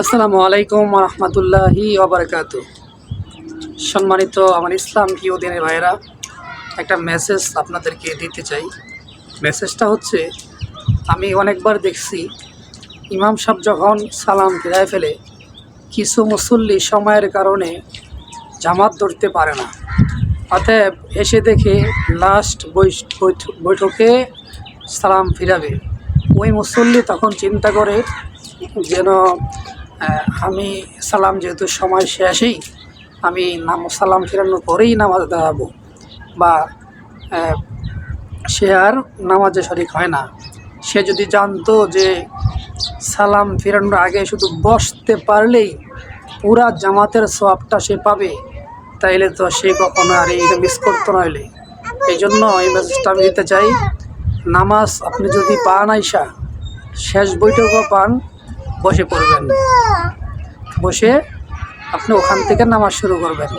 আসসালামু আলাইকুম রহমতুল্লাহি ওবরকাত সম্মানিত আমার ইসলাম প্রিয় দিনের ভাইয়েরা, একটা মেসেজ আপনাদেরকে দিতে চাই। মেসেজটা হচ্ছে, আমি অনেকবার দেখছি, ইমাম সাহেব যখন সালাম ফিরায় ফেলে, কিছু মুসল্লি সময়ের কারণে জামাত ধরতে পারে না। অতএব এসে দেখে লাস্ট বৈঠকে সালাম ফিরাবে। ওই মুসল্লি তখন চিন্তা করে যেন আমি সালাম যেহেতু সময় শেষেই, আমি নাম সালাম ফিরানোর পরেই নামাজ দাঁড়াবো। বা সে আর নামাজে শরিক হয় না। সে যদি জানতো যে সালাম ফিরানোর আগে শুধু বসতে পারলেই পুরা জামাতের সবটা সে পাবে, তাইলে তো সে কখনো আর এইটা মিস করতো নইলে এই জন্য এই মেসেজটা আমি দিতে চাই, নামাজ আপনি যদি পান আইসা, শেষ বৈঠকও পান বসে পড়বেন। বসে আপনি ওখান থেকে নামাজ শুরু করবেন।